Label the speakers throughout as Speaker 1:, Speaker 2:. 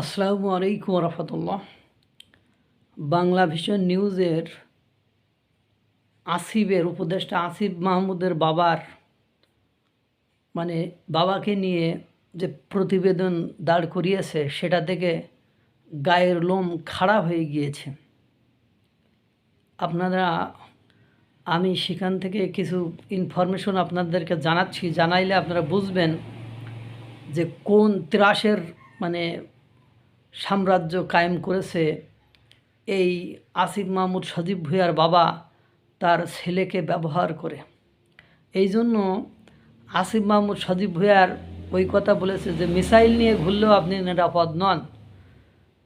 Speaker 1: আসসালামু আলাইকুম রহমতুল্লাহ বাংলা ভিশন নিউজের আসিফের উপদেষ্টা আসিফ মাহমুদের বাবার মানে বাবাকে নিয়ে যে প্রতিবেদন দাঁড় করিয়েছে, সেটা থেকে গায়ের লোম খাড়া হয়ে গিয়েছে। আপনারা, আমি সেখান থেকে কিছু ইনফরমেশন আপনাদেরকে জানাচ্ছি। জানাইলে আপনারা বুঝবেন যে কোন ত্রাসের মানে সাম্রাজ্য কায়েম করেছে। এই আসিফ মাহমুদ সজীব ভুঁইয়ার বাবা তার ছেলেকে ব্যবহার করে। এই জন্য আসিফ মাহমুদ সজীব ভুঁইয়ার ওই কথা বলেছে যে, মিসাইল নিয়ে ঘুরলেও আপনি নিরাপদ নন।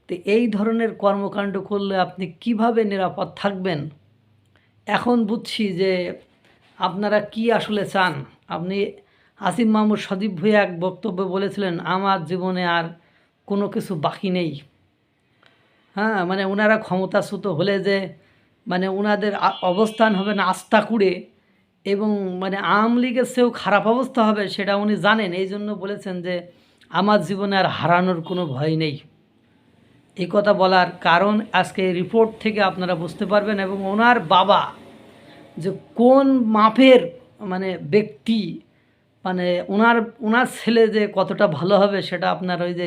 Speaker 1: তো এই ধরনের কর্মকাণ্ড করলে আপনি কীভাবে নিরাপদ থাকবেন? এখন বুঝছি যে আপনারা কি আসলে চান। আপনি আসিফ মাহমুদ সজীব ভুঁইয়া এক বক্তব্যে বলেছিলেন, আমার জীবনে আর কোনো কিছু বাকি নেই। হ্যাঁ মানে ওনারা ক্ষমতাচ্যুত হলে যে মানে ওনাদের অবস্থান হবে না আস্থা কুড়ে এবং মানে আওয়ামী লীগের চেয়েও খারাপ অবস্থা হবে সেটা উনি জানেন। এই জন্য বলেছেন যে, আমার জীবনে আর হারানোর কোনো ভয় নেই। এই কথা বলার কারণ আজকে রিপোর্ট থেকে আপনারা বুঝতে পারবেন এবং ওনার বাবা যে কোন মাপের মানে ব্যক্তি মানে ওনার ওনার ছেলে যে কতটা ভালো হবে সেটা আপনার ওই যে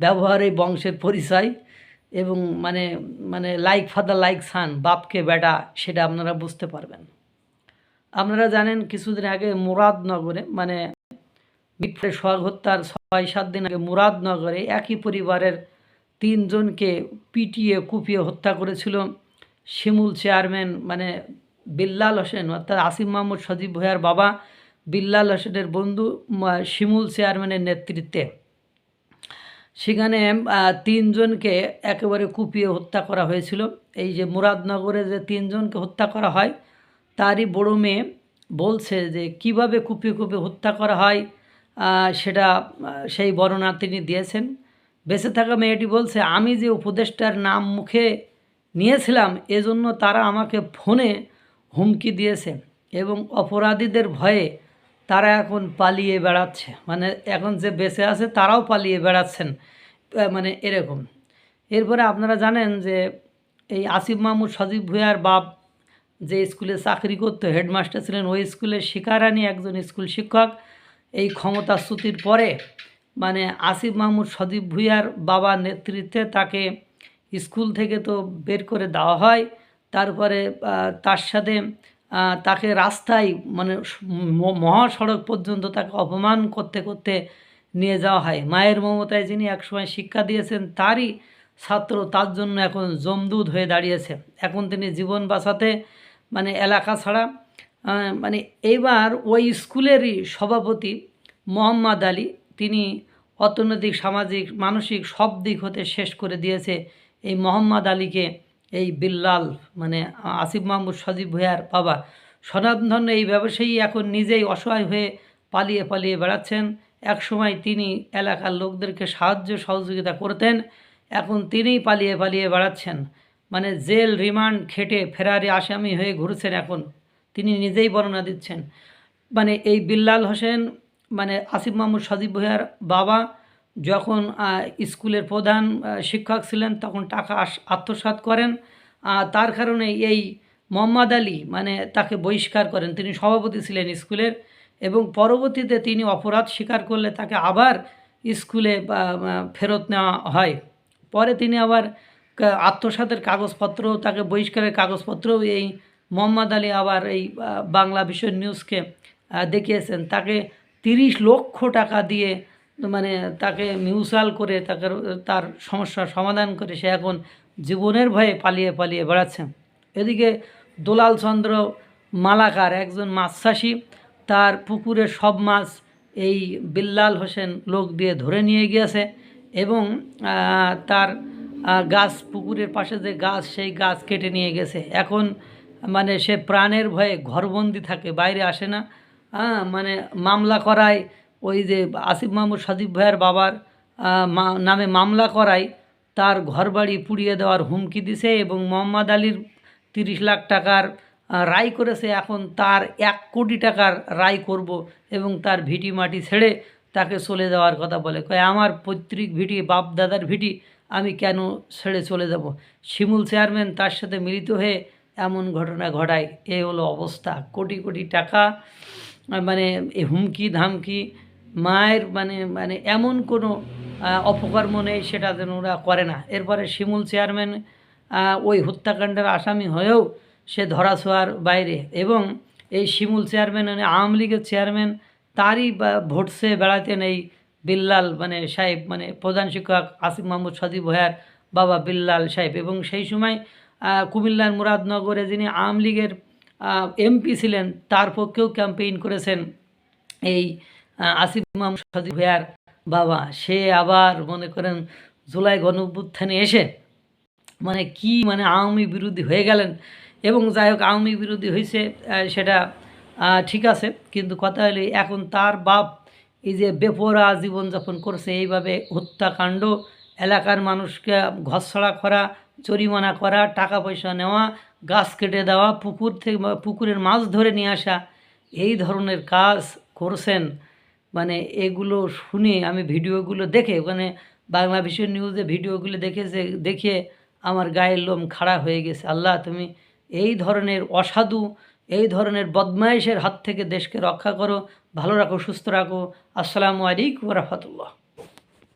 Speaker 1: ব্যবহার বংশের পরিচয় এবং মানে মানে লাইক ফাদার লাইক সান বাপকে বেটা সেটা আপনারা বুঝতে পারবেন। আপনারা জানেন কিছুদিন আগে মুরাদনগরে মানে মিত্রের সোহাগ হত্যার ছয় সাত দিন আগে মুরাদনগরে একই পরিবারের তিনজনকে পিটিয়ে, কুপিয়ে হত্যা করেছিল শিমুল চেয়ারম্যান মানে বিল্লাল হোসেন, অর্থাৎ আসিম মাহমুদ সজীব ভুঁইয়ার বাবা বিল্লাল হোসেনের বন্ধু শিমুল চেয়ারম্যানের নেতৃত্বে। সেখানে তিনজনকে একেবারে কুপিয়ে হত্যা করা হয়েছিল। এই যে মুরাদনগরে যে তিনজনকে হত্যা করা হয়, তারই বড় মেয়ে বলছে যে, কীভাবে কুপিয়ে কুপিয়ে হত্যা করা হয়? সেটা সেই বর্ণনা তিনি দিয়েছেন। বেঁচে থাকা মেয়েটি বলছে, আমি যে উপদেষ্টার নাম মুখে নিয়েছিলাম, এজন্য তারা আমাকে ফোনে হুমকি দিয়েছে এবং অপরাধীদের ভয়ে তারা এখন পালিয়ে বেড়াচ্ছে। মানে এখন যে বেঁচে আছে, তারাও পালিয়ে বেড়াচ্ছেন মানে এরকম। এরপরে আপনারা জানেন যে এই আসিফ মাহমুদ সজীব ভুঁইয়ার বাপ যে স্কুলে চাকরি করতো, হেডমাস্টার ছিলেন, ওই স্কুলের শিকারানি একজন স্কুল শিক্ষক। এই ক্ষমতাচ্যুতির পরে মানে আসিফ মাহমুদ সজীব ভুঁইয়ার বাবার নেতৃত্বে তাকে স্কুল থেকে তো বের করে দেওয়া হয়। তারপরে তার সাথে তাকে রাস্তায় মানে মহাসড়ক পর্যন্ত তাকে অপমান করতে করতে নিয়ে যাওয়া হয়। মায়ের মমতায় যিনি একসময় শিক্ষা দিয়েছেন, তারই ছাত্র, তার জন্য এখন জমদুদ হয়ে দাঁড়িয়েছে। এখন তিনি জীবন বাঁচাতে মানে এলাকা ছাড়া মানে এইবার ওই স্কুলেরই সভাপতি মোহাম্মদ আলী, তিনি অর্থনৈতিক, সামাজিক, মানসিক সব দিক হতে শেষ করে দিয়েছে এই মোহাম্মদ আলীকে এই বিল্লাল মানে আসিফ মাহমুদ সজীব ভূয়ার বাবা। সনাতন এই ব্যবসায়ী এখন নিজেই অসহায় হয়ে পালিয়ে পালিয়ে বেড়াচ্ছেন। এক সময় তিনি এলাকার লোকদেরকে সাহায্য সহযোগিতা করতেন, এখন তিনিই পালিয়ে পালিয়ে বেড়াচ্ছেন। মানে জেল রিমান্ড খেটে ফেরারি আসামি হয়ে ঘুরছেন এখন। তিনি নিজেই বর্ণনা দিচ্ছেন। মানে এই বিল্লাল হোসেন মানে আসিফ মাহমুদ সজীব ভূয়ার বাবা যখন স্কুলের প্রধান শিক্ষক ছিলেন, তখন টাকা আত্মসাৎ করেন। তার কারণে এই মোহাম্মদ আলী মানে তাকে বহিষ্কার করেন। তিনি সভাপতি ছিলেন স্কুলের এবং পরবর্তীতে তিনি অপরাধ স্বীকার করলে তাকে আবার স্কুলে ফেরত নেওয়া হয়। পরে তিনি আবার আত্মসাতের কাগজপত্র, তাকে বহিষ্কারের কাগজপত্র এই মোহাম্মদ আলী আবার এই বাংলা বিষয় নিউজকে দেখিয়েছেন। তাকে তিরিশ লক্ষ টাকা দিয়ে মানে তাকে মিউচুয়াল করে তাকে তার সমস্যার সমাধান করে সে এখন জীবনের ভয়ে পালিয়ে পালিয়ে বেড়াচ্ছে। এদিকে দোলাল চন্দ্র মালাকার একজন মাছ তার পুকুরের সব মাছ এই বিল্লাল হোসেন লোক দিয়ে ধরে নিয়ে গিয়েছে এবং তার গাছ পুকুরের পাশে যে গাছ, সেই গাছ কেটে নিয়ে গেছে। এখন মানে সে প্রাণের ভয়ে ঘরবন্দি থাকে, বাইরে আসে না। হ্যাঁ মানে মামলা করায় ওই যে আসিফ মাহমুদ সজীব ভাইয়ের বাবার নামে মামলা করায় তার ঘরবাড়ি পুড়িয়ে দেওয়ার হুমকি দিছে এবং মোহাম্মদ আলীর তিরিশ লাখ টাকার রায় করেছে। এখন তার এক কোটি টাকার রায় করব এবং তার ভিটি মাটি ছেড়ে তাকে চলে যাওয়ার কথা বলে। কয়, আমার পৈতৃক ভিটি, বাপ দাদার ভিটি, আমি কেন ছেড়ে চলে যাব? শিমুল চেয়ারম্যান তার সাথে মিলিত হয়ে এমন ঘটনা ঘটায়। এই হলো অবস্থা। কোটি কোটি টাকা মানে এ হুমকি ধামকি মায়ের মানে মানে এমন কোনো অপকর্ম নেই সেটা যেন ওরা করে না। এরপরে শিমুল চেয়ারম্যান ওই হত্যাকাণ্ডের আসামি হয়েও সে ধরাছোঁয়ার বাইরে এবং এই শিমুল চেয়ারম্যান মানে আওয়ামী লীগের চেয়ারম্যান, তারই ভোটসে বেড়াতেন এই বিল্লাল মানে সাহেব মানে প্রধান শিক্ষক আসিফ মাহমুদ সজীব ভয়ার বাবা বিল্লাল সাহেব এবং সেই সময় কুমিল্লার মুরাদনগরে যিনি আওয়ামী লীগের এমপি ছিলেন, তার পক্ষেও ক্যাম্পেইন করেছেন এই আসিফ মাহমুদ সজীব ভয়ার বাবা, সে আবার মনে করেন জুলাই গণ অভ্যুত্থানে এসে মানে কি মানে আওয়ামী বিরোধী হয়ে গেলেন এবং যাই হোক আওয়ামী বিরোধী হয়েছে সেটা ঠিক আছে। কিন্তু কথা হলে এখন তার বাপ এই যে বেপরা জীবনযাপন করছে, এইভাবে হত্যাকাণ্ড, এলাকার মানুষকে ঘরছড়া করা, জরিমানা করা টাকা পয়সা নেওয়া, গাছ কেটে দেওয়া, পুকুর থেকে, পুকুরের মাছ ধরে নিয়ে আসা, এই ধরনের কাজ করছেন মানে এগুলো শুনে আমি ভিডিওগুলো দেখে, ওখানে বাংলা বিশ্ব নিউজে ভিডিওগুলো দেখেছে দেখে আমার গায়ের লোম খাড়া হয়ে গেছে। আল্লাহ, তুমি এই ধরনের অসাধু, এই ধরনের বদমায়েশের হাত থেকে দেশকে রক্ষা করো, ভালো রাখো, সুস্থ রাখো। আসসালামু আলাইকুম রহমতুল্লাহ।